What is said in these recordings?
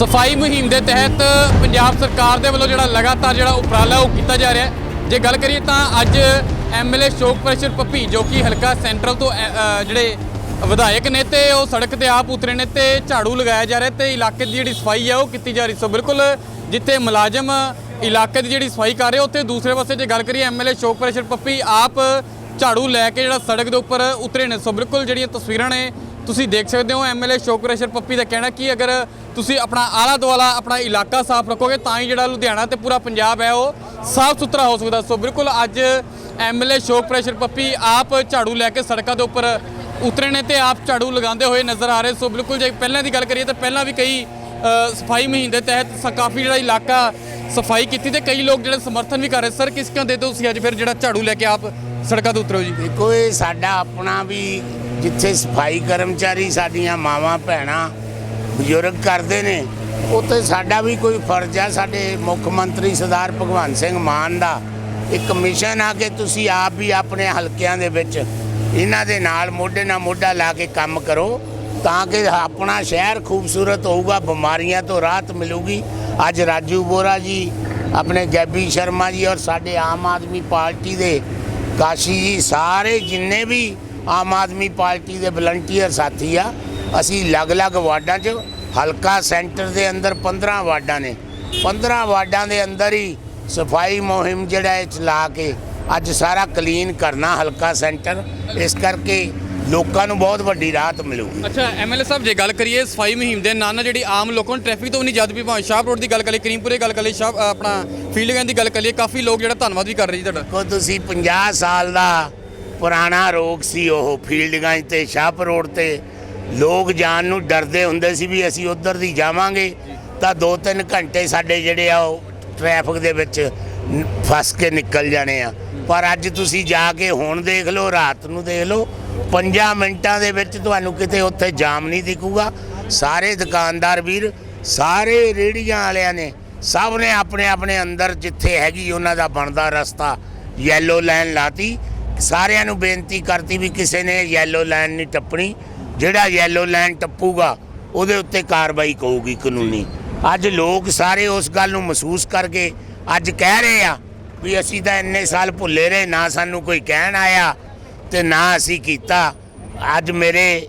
ਸਫ਼ਾਈ ਮੁਹਿੰਮ ਦੇ ਤਹਿਤ ਪੰਜਾਬ ਸਰਕਾਰ ਦੇ ਵੱਲੋਂ ਜਿਹੜਾ ਲਗਾਤਾਰ ਜਿਹੜਾ ਉਪਰਾਲਾ ਉਹ ਕੀਤਾ ਜਾ ਰਿਹਾ ਹੈ। ਜੇ ਗੱਲ ਕਰੀਏ ਤਾਂ ਅੱਜ ਐਮਐਲਏ ਸ਼ੋਕ ਪ੍ਰੈਸ਼ਰ ਪੱਪੀ ਜੋ ਕਿ ਹਲਕਾ ਸੈਂਟਰਲ ਤੋਂ ਅ, ਜਿਹੜੇ ਵਿਧਾਇਕ ਨੇ ਤੇ ਉਹ ਸੜਕ ਤੇ ਆਪ ਉਤਰੇ ਨੇ ਤੇ ਝਾੜੂ ਲਗਾਇਆ ਜਾ ਰਿਹਾ ਤੇ ਇਲਾਕੇ ਦੀ ਜਿਹੜੀ ਸਫ਼ਾਈ ਹੈ ਉਹ ਕੀਤੀ ਜਾ ਰਹੀ। ਸੋ ਬਿਲਕੁਲ ਜਿੱਥੇ ਮੁਲਾਜ਼ਮ ਇਲਾਕੇ ਦੀ ਜਿਹੜੀ ਸਫ਼ਾਈ ਕਰ ਰਹੇ ਉੱਥੇ ਦੂਸਰੇ ਪਾਸੇ ਜੇ ਗੱਲ ਕਰੀਏ ਐਮਐਲਏ ਸ਼ੋਕ ਪ੍ਰੈਸ਼ਰ ਪੱਪੀ ਆਪ ਝਾੜੂ ਲੈ ਕੇ ਜਿਹੜਾ ਸੜਕ ਦੇ ਉੱਪਰ ਉਤਰੇ ਨੇ। ਸੋ ਬਿਲਕੁਲ ਜਿਹੜੀਆਂ ਤਸਵੀਰਾਂ ਨੇ ਤੁਸੀਂ ਦੇਖ ਸਕਦੇ ਹੋ ਐਮਐਲਏ ਸ਼ੋਕ ਪ੍ਰੈਸ਼ਰ ਪੱਪੀ ਦਾ ਕਹਿਣਾ ਕਿ ਅਗਰ ਤੁਸੀਂ ਆਪਣਾ ਆਲਾ ਦੁਆਲਾ ਆਪਣਾ ਇਲਾਕਾ ਸਾਫ਼ ਰੱਖੋਗੇ ਤਾਂ ਹੀ ਜਿਹੜਾ ਲੁਧਿਆਣਾ ਤੇ ਪੂਰਾ ਪੰਜਾਬ ਹੈ ਉਹ ਸਾਫ਼ ਸੁਥਰਾ ਹੋ ਸਕਦਾ। ਸੋ ਬਿਲਕੁਲ ਅੱਜ ਐਮਐਲਏ ਸ਼ੋਕ ਪ੍ਰੈਸ਼ਰ ਪੱਪੀ ਆਪ ਝਾੜੂ ਲੈ ਕੇ ਸੜਕਾਂ ਦੇ ਉੱਪਰ ਉਤਰੇ ਨੇ ਤੇ ਆਪ ਝਾੜੂ ਲਗਾਉਂਦੇ ਹੋਏ ਨਜ਼ਰ ਆ ਰਹੇ। ਸੋ ਬਿਲਕੁਲ ਜੇ ਪਹਿਲਾਂ ਦੀ ਗੱਲ ਕਰੀਏ ਤਾਂ ਪਹਿਲਾਂ ਵੀ ਕਈ ਸਫ਼ਾਈ ਮੁਹਿੰਮ ਦੇ ਤਹਿਤ ਸ- ਕਾਫੀ ਜਿਹੜਾ ਇਲਾਕਾ ਸਫ਼ਾਈ ਕੀਤੀ ਤੇ ਕਈ ਲੋਕ ਜਿਹੜੇ ਸਮਰਥਨ ਵੀ ਕਰ ਰਹੇ। ਸਰ, ਕਿਸ ਕਿਉਂ ਦੇ ਦਿਓ ਤੁਸੀਂ ਅੱਜ ਫਿਰ ਜਿਹੜਾ ਝਾੜੂ ਲੈ ਕੇ ਆਪ ਸੜਕਾਂ ਤੇ ਉਤਰੋ ਜੀ? ਦੇਖੋ ਇਹ ਸਾਡਾ ਆਪਣਾ ਵੀ ਜਿੱਥੇ ਸਫ਼ਾਈ ਕਰਮਚਾਰੀ ਸਾਡੀਆਂ ਮਾਵਾਂ, ਭੈਣਾਂ ਬਜ਼ੁਰਗ ਕਰਦੇ ਨੇ, ਉੱਥੇ ਸਾਡਾ ਵੀ ਕੋਈ ਫਰਜ਼ ਆ। ਸਾਡੇ ਮੁੱਖ ਮੰਤਰੀ ਸਰਦਾਰ ਭਗਵੰਤ ਸਿੰਘ ਮਾਨ ਦਾ ਇੱਕ ਮਿਸ਼ਨ ਆ ਕਿ ਤੁਸੀਂ ਆਪ ਵੀ ਆਪਣੇ ਹਲਕਿਆਂ ਦੇ ਵਿੱਚ ਇਹਨਾਂ ਦੇ ਨਾਲ ਮੋਢੇ ਨਾਲ ਮੋਢਾ ਲਾ ਕੇ ਕੰਮ ਕਰੋ, ਤਾਂ ਕਿ ਆਪਣਾ ਸ਼ਹਿਰ ਖੂਬਸੂਰਤ ਹੋਊਗਾ, ਬਿਮਾਰੀਆਂ ਤੋਂ ਰਾਹਤ ਮਿਲੂਗੀ। ਅੱਜ ਰਾਜੂ ਬੋਰਾ ਜੀ, ਆਪਣੇ ਗੈਬੀ ਸ਼ਰਮਾ ਜੀ ਔਰ ਸਾਡੇ ਆਮ ਆਦਮੀ ਪਾਰਟੀ ਦੇ ਕਾਸ਼ੀ ਜੀ, ਸਾਰੇ ਜਿੰਨੇ ਵੀ ਆਮ ਆਦਮੀ ਪਾਰਟੀ ਦੇ ਵਲੰਟੀਅਰ ਸਾਥੀ ਆ। ਅਸੀਂ ਅਲੱਗ-ਅਲੱਗ ਵਾਰਡਾਂ 'ਚ ਹਲਕਾ ਸੈਂਟਰ ਦੇ ਅੰਦਰ 15 ਵਾਰਡਾਂ ਨੇ। 15 ਵਾਰਡਾਂ ਦੇ ਅੰਦਰ ਹੀ ਸਫ਼ਾਈ ਮੁਹਿੰਮ ਜਿਹੜਾ ਇਹ ਚਲਾ ਕੇ ਅੱਜ ਸਾਰਾ ਕਲੀਨ ਕਰਨਾ ਹਲਕਾ ਸੈਂਟਰ। ਇਸ ਕਰਕੇ ਲੋਕਾਂ ਨੂੰ ਬਹੁਤ ਵੱਡੀ ਰਾਹਤ ਮਿਲੂਗੀ। ਅੱਛਾ ਐਮਐਲਏ ਸਾਹਿਬ ਜੇ ਗੱਲ ਕਰੀਏ ਸਫ਼ਾਈ ਮੁਹਿੰਮ ਦੇ ਨਾਲ ਨਾਲ ਜਿਹੜੀ ਆਮ ਲੋਕਾਂ ਨੂੰ ਟ੍ਰੈਫਿਕ ਤੋਂ ਨਹੀਂ ਜਦ ਵੀ ਭਾਵੇਂ ਸ਼ਾਹ ਰੋਡ ਦੀ ਗੱਲ ਕਰੀਏ ਕਰੀਮਪੁਰੇ ਗੱਲ ਕਰੀਏ ਸ਼ਾਹ ਆਪਣਾ ਫੀਲਡ ਦੀ ਗੱਲ ਕਰੀਏ ਕਾਫੀ ਲੋਕ ਜਿਹੜਾ ਧੰਨਵਾਦ ਵੀ ਕਰ ਰਹੇ ਜੀ ਤੁਹਾਡਾ। ਕੋ ਤੁਸੀਂ 50 ਸਾਲ ਦਾ ਪੁਰਾਣਾ ਰੋਗ ਸੀ ਉਹ ਫੀਲਡਗੰਜ ਤੇ ਸ਼ਾਹਪ ਰੋਡ ਤੇ। ਲੋਕ ਜਾਣ ਨੂੰ ਡਰਦੇ ਹੁੰਦੇ ਸੀ ਵੀ ਅਸੀਂ ਉਧਰ ਦੀ ਜਾਵਾਂਗੇ। ਤਾਂ 2-3 ਘੰਟੇ ਸਾਡੇ ਜਿਹੜੇ ਆ, ਉਹ ਟ੍ਰੈਫਿਕ ਦੇ ਵਿੱਚ ਫਸ ਕੇ ਨਿਕਲ ਜਾਣੇ ਆ। ਪਰ ਅੱਜ ਤੁਸੀਂ ਜਾ ਕੇ ਹੁਣ ਦੇਖ ਲਓ, ਰਾਤ ਨੂੰ ਦੇਖ ਲਓ 5 ਮਿੰਟਾਂ ਦੇ ਵਿੱਚ ਤੁਹਾਨੂੰ ਕਿਤੇ ਉੱਥੇ ਜਾਮ ਨਹੀਂ ਦਿਖੂਗਾ। ਸਾਰੇ ਦੁਕਾਨਦਾਰ ਵੀਰ, ਸਾਰੇ ਰੇੜੀਆਂ ਵਾਲਿਆਂ ਨੇ, ਸਭ ਨੇ ਆਪਣੇ ਆਪਣੇ ਅੰਦਰ ਜਿੱਥੇ ਹੈਗੀ ਉਹਨਾਂ ਦਾ ਬਣਦਾ ਰਸਤਾ ਯੈਲੋ ਲਾਈਨ ਲਾਤੀ। ਸਾਰਿਆਂ ਨੂੰ ਬੇਨਤੀ ਕਰਤੀ ਵੀ ਕਿਸੇ ਨੇ ਯੈਲੋ ਲਾਈਨ ਨਹੀਂ ਟੱਪਣੀ। ਜਿਹੜਾ ਯੈਲੋ ਲਾਈਨ ਟੱਪੂਗਾ, ਉਹਦੇ ਉੱਤੇ ਕਾਰਵਾਈ ਕਹੂਗੀ ਕਾਨੂੰਨੀ। ਅੱਜ ਲੋਕ ਸਾਰੇ ਉਸ ਗੱਲ ਨੂੰ ਮਹਿਸੂਸ ਕਰਕੇ ਅੱਜ ਕਹਿ ਰਹੇ ਆ ਵੀ ਅਸੀਂ ਤਾਂ ਇੰਨੇ ਸਾਲ ਭੁੱਲੇ ਰਹੇ, ਨਾ ਸਾਨੂੰ ਕੋਈ ਕਹਿਣ ਆਇਆ ਤੇ ਨਾ ਅਸੀਂ ਕੀਤਾ। ਅੱਜ ਮੇਰੇ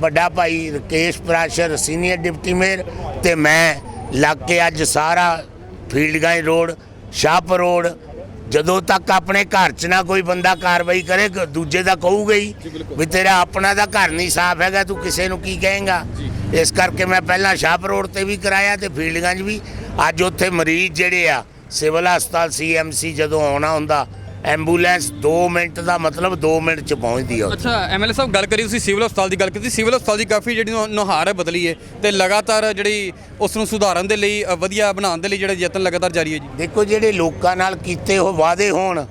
ਵੱਡਾ ਭਾਈ Rakesh Prashar senior deputy mayor ਤੇ ਮੈਂ ਲੱਗ ਕੇ ਅੱਜ ਸਾਰਾ ਫੀਲਡਗਾਈ ਰੋਡ ਸ਼ਾਹਪ ਰੋਡ ਜਦੋਂ ਤੱਕ ਆਪਣੇ ਘਰ 'ਚ ਨਾ ਕੋਈ ਬੰਦਾ ਕਾਰਵਾਈ ਕਰੇ ਦੂਜੇ ਦਾ ਕਹੂਗਾ ਹੀ ਵੀ ਤੇਰਾ ਆਪਣਾ ਦਾ ਘਰ ਨਹੀਂ ਸਾਫ਼ ਹੈਗਾ ਤੂੰ ਕਿਸੇ ਨੂੰ ਕੀ ਕਹੇਂਗਾ? ਇਸ ਕਰਕੇ ਮੈਂ ਪਹਿਲਾਂ ਸ਼ਾਹਪ ਰੋਡ ਤੇ ਵੀ ਕਰਾਇਆ ਤੇ ਫੀਲਡਗੰਜ ਵੀ। ਅੱਜ ਉੱਥੇ ਮਰੀਜ਼ ਜਿਹੜੇ ਆ ਸਿਵਲ ਹਸਪਤਾਲ ਸੀਐਮਸੀ ਜਦੋਂ ਆਉਣਾ ਹੁੰਦਾ ਐਂਬੂਲੈਂਸ 2 ਮਿੰਟ ਦਾ ਮਤਲਬ 2 ਮਿੰਟ 'ਚ ਪਹੁੰਚਦੀ ਆ। ਅੱਛਾ ਐਮਐਲਏ ਸਾਹਿਬ ਗੱਲ ਕਰੀ ਤੁਸੀਂ ਸਿਵਲ ਹਸਪਤਾਲ ਦੀ ਗੱਲ ਕੀਤੀ। ਸਿਵਲ ਹਸਪਤਾਲ ਦੀ ਕਾਫੀ ਜਿਹੜੀ ਨੁਹਾਰ ਹੈ ਬਦਲੀ ਹੈ ਤੇ ਲਗਾਤਾਰ ਜਿਹੜੀ ਉਸ ਨੂੰ ਸੁਧਾਰਨ ਦੇ ਲਈ ਵਧੀਆ ਬਣਾਉਣ ਦੇ ਲਈ ਜਿਹੜਾ ਯਤਨ ਲਗਾਤਾਰ ਜਾਰੀ ਹੈ ਜੀ। ਦੇਖੋ ਜਿਹੜੇ ਲੋਕਾਂ ਨਾਲ ਕੀਤੇ ਉਹ ਵਾਅਦੇ ਹੋਣ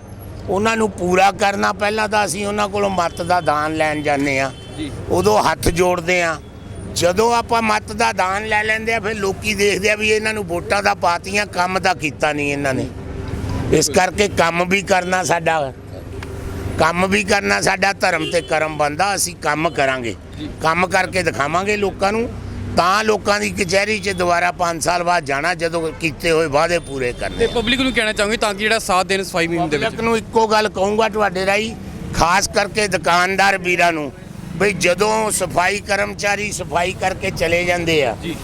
ਉਹਨਾਂ ਨੂੰ ਪੂਰਾ ਕਰਨਾ ਪਹਿਲਾਂ ਤਾਂ ਅਸੀਂ ਉਹਨਾਂ ਕੋਲੋਂ ਮਤ ਦਾ ਦਾਨ ਲੈਣ ਜਾਂਦੇ ਆ ਉਦੋਂ ਹੱਥ ਜੋੜਦੇ ਆ ਜਦੋਂ ਆਪਾਂ ਮਤ ਦਾ ਦਾਨ ਲੈ ਲੈਂਦੇ ਆ ਫਿਰ ਲੋਕੀ ਦੇਖਦੇ ਆ ਵੀ ਇਹਨਾਂ ਨੂੰ ਵੋਟਾਂ ਦਾ ਪਾਤੀਆਂ ਕੰਮ ਤਾਂ ਕੀਤਾ ਨਹੀਂ ਇਹਨਾਂ ਨੇ। ਇਸ ਕਰਕੇ ਕੰਮ ਵੀ ਕਰਨਾ ਸਾਡਾ ਕੰਮ ਵੀ ਕਰਨਾ ਸਾਡਾ ਧਰਮ ਤੇ ਕਰਮ ਬੰਦਾ ਅਸੀਂ ਕੰਮ ਕਰਾਂਗੇ। ਕੰਮ ਕਰਕੇ ਦਿਖਾਵਾਂਗੇ ਲੋਕਾਂ ਨੂੰ ਤਾਂ ਲੋਕਾਂ ਦੀ ਕਚਹਿਰੀ 'ਚ ਦੁਬਾਰਾ 5 ਸਾਲ ਬਾਅਦ ਜਾਣਾ ਜਦੋਂ ਕੀਤੇ ਹੋਏ ਵਾਅਦੇ ਪੂਰੇ ਕਰਨੇ ਤੇ ਪਬਲਿਕ ਨੂੰ ਕਹਿਣਾ ਚਾਹੂੰਗੀ ਤਾਂ ਕਿ ਜਿਹੜਾ ਸਾਥ ਦੇਣ ਸਫ਼ਾਈ ਮੁਹਿੰਮ ਦੇ ਵਿੱਚ ਨੂੰ ਇੱਕੋ ਗੱਲ ਕਹੂੰਗਾ ਤੁਹਾਡੇ ਰਾਹੀਂ ਖਾਸ ਕਰਕੇ ਦੁਕਾਨਦਾਰ ਵੀਰਾਂ ਨੂੰ ਬਈ ਜਦੋਂ ਸਫ਼ਾਈ ਕਰਮਚਾਰੀ ਸਫ਼ਾਈ ਕਰਕੇ ਚਲੇ ਜਾਂਦੇ ਆ ਜੀ।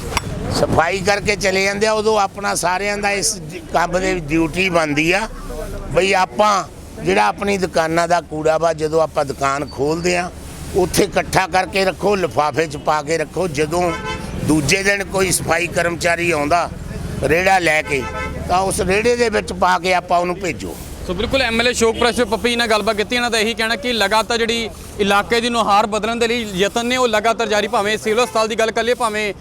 ਸਫ਼ਾਈ ਕਰਕੇ ਚਲੇ ਜਾਂਦੇ ਆ, ਉਦੋਂ ਆਪਣਾ ਸਾਰਿਆਂ ਦਾ ਇਸ ਕੰਮ ਦੇ ਡਿਊਟੀ ਬਣਦੀ ਆ। ਬਈ ਆਪਾਂ ਜਿਹੜਾ ਆਪਣੀ ਦੁਕਾਨਾਂ ਦਾ ਕੂੜਾ ਵਾ, ਜਦੋਂ ਆਪਾਂ ਦੁਕਾਨ ਖੋਲਦੇ ਆ, ਉੱਥੇ ਇਕੱਠਾ ਕਰਕੇ ਰੱਖੋ, ਲਿਫਾਫੇ 'ਚ ਪਾ ਕੇ ਰੱਖੋ। ਜਦੋਂ ਦੂਜੇ ਦਿਨ ਕੋਈ ਸਫ਼ਾਈ ਕਰਮਚਾਰੀ ਆਉਂਦਾ, ਰੇੜਾ ਲੈ ਕੇ, ਤਾਂ ਉਸ ਰੇੜੇ ਦੇ ਵਿੱਚ ਪਾ ਕੇ ਆਪਾਂ ਉਹਨੂੰ ਭੇਜੋ। ਸੋ ਬਿਲਕੁਲ ਐਮਐਲਏ ਸ਼ੋਕ ਪ੍ਰੈਸ਼ਰ ਪੱਪੀ ਨਾਲ ਗੱਲਬਾਤ ਕੀਤੀ, ਇਹਨਾਂ ਦਾ ਇਹੀ ਕਹਿਣਾ ਕਿ ਲਗਾਤਾਰ ਜਿਹੜੀ ਇਲਾਕੇ ਦੀ ਨੁਹਾਰ ਬਦਲਣ ਦੇ ਲਈ ਯਤਨ ਨੇ, ਉਹ ਲਗਾਤਾਰ ਜਾਰੀ ਭਾਵੇਂ ਸਿਵਲ ਹਸਪਤਾਲ ਦੀ ਗੱਲ ਕਰ ਲਈਏ, ਭਾਵੇਂ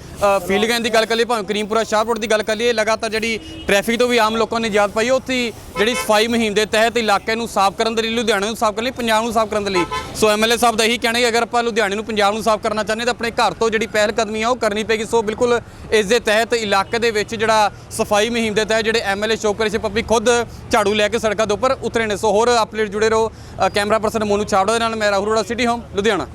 ਫੀਲਡ ਦੀ ਗੱਲ ਕਰ ਲਈਏ, ਭਾਵੇਂ ਕਰੀਮਪੁਰਾ ਸ਼ਾਹਪੁਰ ਦੀ ਗੱਲ ਕਰ ਲਈਏ, ਲਗਾਤਾਰ ਜਿਹੜੀ ਟ੍ਰੈਫਿਕ ਤੋਂ ਵੀ ਆਮ ਲੋਕਾਂ ਨੇ ਯਾਦ ਪਾਈ ਉੱਥੇ ਜਿਹੜੀ ਸਫ਼ਾਈ ਮੁਹਿੰਮ ਦੇ ਤਹਿਤ ਇਲਾਕੇ ਨੂੰ ਸਾਫ਼ ਕਰਨ ਦੇ ਲਈ, ਲੁਧਿਆਣੇ ਨੂੰ ਸਾਫ਼ ਕਰਨ ਲਈ, ਪੰਜਾਬ ਨੂੰ ਸਾਫ਼ ਕਰਨ ਦੇ ਲਈ। ਸੋ ਐਮਐਲਏ ਸਾਹਿਬ ਦਾ ਇਹੀ ਕਹਿਣਾ ਕਿ ਅਗਰ ਆਪਾਂ ਲੁਧਿਆਣੇ ਨੂੰ ਪੰਜਾਬ ਨੂੰ ਸਾਫ਼ ਕਰਨਾ ਚਾਹੁੰਦੇ ਤਾਂ ਆਪਣੇ ਘਰ ਤੋਂ ਜਿਹੜੀ ਪਹਿਲ ਕਦਮੀ ਆ, ਉਹ ਕਰਨੀ ਪਏਗੀ। ਸੋ ਬਿਲਕੁਲ ਇਸ ਦੇ ਤਹਿਤ ਇਲਾਕੇ ਦੇ ਵਿੱਚ ਜਿਹੜਾ ਸਫ਼ਾਈ ਮੁਹਿੰਮ ਦੇ ਤਹਿਤ ਜਿਹੜੇ ਐਮਐਲਏ ਸ਼ੋਕਰ ਸੇ ਪੱਪੀ ਖੁਦ ਝਾੜੂ ਲੈ ਕੇ ਸੜਕਾਂ ਦੇ ਉੱਪਰ ਉਤਰੇ ਨੇ। ਸੋ ਹੋਰ ਅਪਡੇਟ ਜੁੜੇ ਰਹੋ। ਕੈਮਰਾ ਪਰਸਨ ਮੋਨੂ ਚਾਵੜਾ ਦੇ ਨਾਲ, ਮੈਂ ਰਾਹੁਲ ਰੋੜਾ ਸਿਟੀ ਹੋਮ ਲੁਧਿਆਣਾ